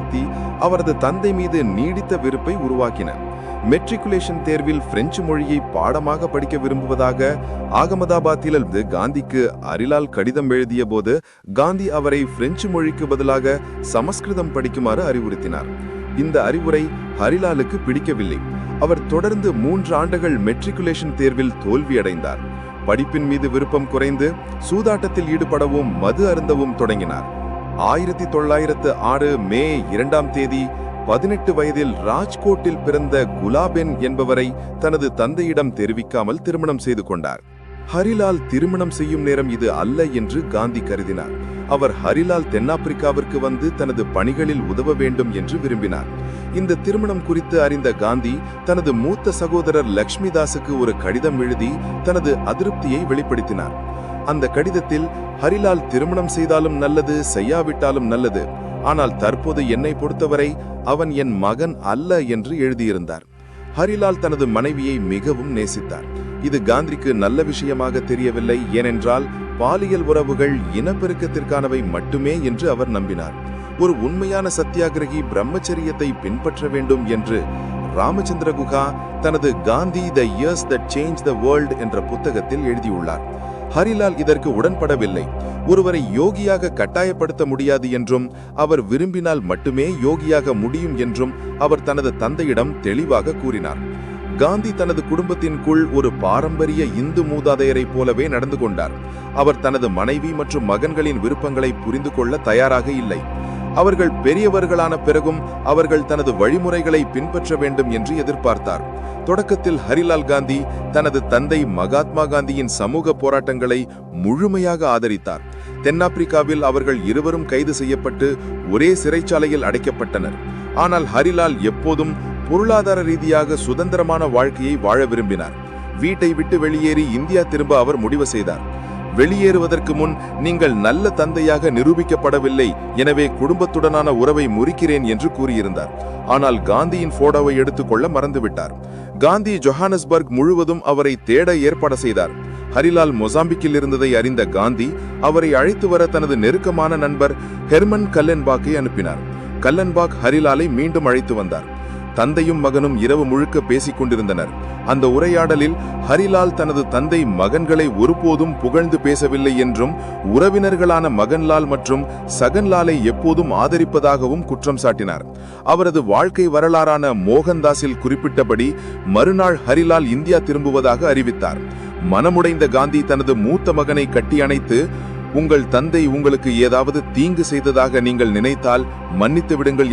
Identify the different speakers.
Speaker 1: உற்பத்தி அவரது தந்தை மீது நீடித்த வெறுப்பை உருவாக்கின. மெட்ரிகுலேஷன் தேர்வில் பிரெஞ்சு மொழியை பாடமாக படிக்க விரும்புவதாக அகமதாபாத்தில் இருந்து காந்திக்கு அரிலால் கடிதம் எழுதிய போது காந்தி அவரை பிரெஞ்சு மொழிக்கு பதிலாக சமஸ்கிருதம் படிக்குமாறு அறிவுறுத்தினார். இந்த அறிவுரை ஹரிலாலுக்கு பிடிக்கவில்லை. அவர் தொடர்ந்து மூன்று ஆண்டுகள் மெட்ரிகுலேஷன் தேர்வில் தோல்வியடைந்தார். படிப்பின் மீது விருப்பம் குறைந்து சூதாட்டத்தில் ஈடுபடவும் மது அருந்தவும் தொடங்கினார். ஆயிரத்தி தொள்ளாயிரத்து ஆறு மே இரண்டாம் தேதி பதினெட்டு வயதில் ராஜ்கோட்டில் பிறந்த குலாபென் என்பவரை தனது தந்தையிடம் தெரிவிக்காமல் திருமணம் செய்து கொண்டார். ஹரிலால் திருமணம் செய்யும் நேரம் இது அல்ல என்று காந்தி கருதினார். அவர் ஹரிலால் தென்னாப்பிரிக்காவிற்கு வந்து தனது பணிகளில் உதவ வேண்டும் என்று விரும்பினார். இந்த திருமணம் குறித்து அறிந்த காந்தி தனது மூத்த சகோதரர் லக்ஷ்மிதாஸுக்கு ஒரு கடிதம் எழுதி தனது அதிருப்தியை வெளிப்படுத்தினார். அந்த கடிதத்தில் ஹரிலால் திருமணம் செய்தாலும் நல்லது செய்யாவிட்டாலும் நல்லது. ஆனால் தற்போது என்னை பொறுத்தவரை அவன் என் மகன் அல்ல என்று எழுதியிருந்தார். ஹரிலால் தனது மனைவியை மிகவும் நேசித்தார். இது காந்திக்கு நல்ல விஷயமாக தெரியவில்லை ஏனென்றால் பாலியல் உறவுகள் இனப்பெருக்கத்திற்கானவை மட்டுமே என்று அவர் நம்பினார். ஒரு உண்மையான சத்தியாகிரகி பிரம்மச்சரியத்தை பின்பற்ற வேண்டும் என்று ராமச்சந்திர குகா தனது Gandhi the years that change the world என்ற புத்தகத்தில் எழுதியுள்ளார். ஹரிலால் இதற்கு உடன்படவில்லை. ஒருவரை யோகியாக கட்டாயப்படுத்த முடியாது என்றும் அவர் விரும்பினால் மட்டுமே யோகியாக முடியும் என்றும் அவர் தனது தந்தையிடம் தெளிவாக கூறினார். காந்தி தனது குடும்பத்தின்குள் ஒரு பாரம்பரிய இந்து மூதாதையரைப் போலவே நடந்து கொண்டார். அவர் தனது மனைவி மற்றும் மகன்களின் விருப்பங்களை புரிந்து கொள்ள தயாராக இல்லை. அவர்கள் பெரியவர்களான பிறகும் அவர்கள் தனது வழிமுறைகளை பின்பற்ற வேண்டும் என்று எதிர்பார்த்தார். தொடக்கத்தில் ஹரிலால் காந்தி தனது தந்தை மகாத்மா காந்தியின் சமூக போராட்டங்களை முழுமையாக ஆதரித்தார். தென்னாப்பிரிக்காவில் அவர்கள் இருவரும் கைது செய்யப்பட்டு ஒரே சிறைச்சாலையில் அடைக்கப்பட்டனர். ஆனால் ஹரிலால் எப்போதும் பொருளாதார ரீதியாக சுதந்திரமான வாழ்க்கையை வாழ விரும்பினார். வீட்டை விட்டு வெளியேறி இந்தியா திரும்ப அவர் முடிவு செய்தார். வெளியேறுவதற்கு முன் நீங்கள் நல்ல தந்தையாக நிரூபிக்கப்படவில்லை எனவே குடும்பத்துடனான உறவை முறிக்கிறேன் என்று கூறியிருந்தார். ஆனால் காந்தியின் போட்டோவை எடுத்துக்கொள்ள மறந்துவிட்டார். காந்தி ஜொஹானஸ்பர்க் முழுவதும் அவரை தேட ஏற்பாடு செய்தார். ஹரிலால் மொசாம்பிக்கில் இருந்ததை அறிந்த காந்தி அவரை அழைத்து வர தனது நெருக்கமான நண்பர் ஹெர்மன் கல்லன்பாக்கை அனுப்பினார். கல்லன்பாக் ஹரிலாலை மீண்டும் அழைத்து வந்தார். தந்தையும் மகனும் இரவு முழுக்க பேசிக் கொண்டிருந்தனர். அந்த உரையாடலில் ஹரிலால் தனது தந்தை மகன்களை ஒருபோதும் புகழ்ந்து பேசவில்லை என்றும் உறவினர்களான மகன்லால் மற்றும் சகன்லாலை எப்போதும் ஆதரிப்பதாகவும் குற்றம் சாட்டினார். அவரது வாழ்க்கை வரலாறான மோகன்தாஸில் குறிப்பிட்டபடி மறுநாள் ஹரிலால் இந்தியா திரும்புவதாக அறிவித்தார். மனமுடைந்த காந்தி தனது மூத்த மகனை கட்டி அணைத்து உங்கள் தந்தை உங்களுக்கு ஏதாவது தீங்கு செய்ததாக நீங்கள் நினைத்தால் மன்னித்து விடுங்கள்